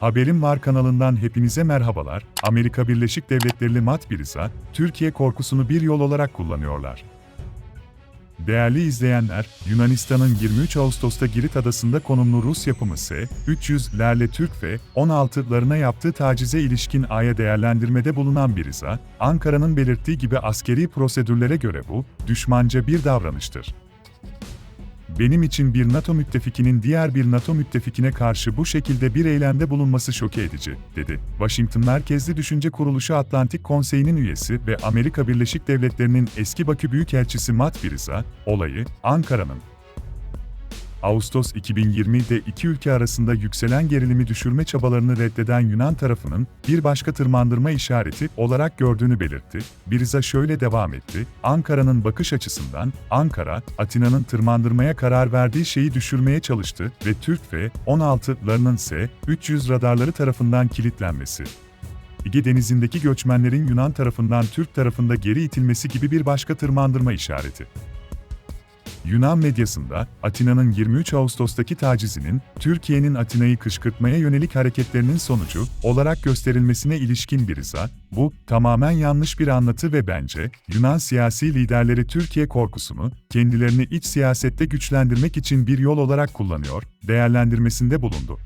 Haberim Var kanalından hepinize merhabalar. Amerika Birleşik Devletleri'li Matt Biriza, Türkiye korkusunu bir yol olarak kullanıyorlar. Değerli izleyenler, Yunanistan'ın 23 Ağustos'ta Girit Adası'nda konumlu Rus yapımı S-300'lerle Türk ve 16'larına yaptığı tacize ilişkin aya değerlendirmede bulunan Biriza, Ankara'nın belirttiği gibi askeri prosedürlere göre bu, düşmanca bir davranıştır. Benim için bir NATO müttefikinin diğer bir NATO müttefikine karşı bu şekilde bir eylemde bulunması şoke edici, dedi. Washington merkezli düşünce kuruluşu Atlantik Konseyi'nin üyesi ve Amerika Birleşik Devletleri'nin eski Bakü Büyükelçisi Matt Biriza, olayı, Ankara'nın Ağustos 2020'de iki ülke arasında yükselen gerilimi düşürme çabalarını reddeden Yunan tarafının bir başka tırmandırma işareti olarak gördüğünü belirtti. Biriza şöyle devam etti, Ankara'nın bakış açısından, Ankara, Atina'nın tırmandırmaya karar verdiği şeyi düşürmeye çalıştı ve Türk ve 16'larının ise 300 radarları tarafından kilitlenmesi. Ege Denizi'ndeki göçmenlerin Yunan tarafından Türk tarafında geri itilmesi gibi bir başka tırmandırma işareti. Yunan medyasında, Atina'nın 23 Ağustos'taki tacizinin, Türkiye'nin Atina'yı kışkırtmaya yönelik hareketlerinin sonucu olarak gösterilmesine ilişkin bir iza, bu, tamamen yanlış bir anlatı ve bence, Yunan siyasi liderleri Türkiye korkusunu, kendilerini iç siyasette güçlendirmek için bir yol olarak kullanıyor, değerlendirmesinde bulundu.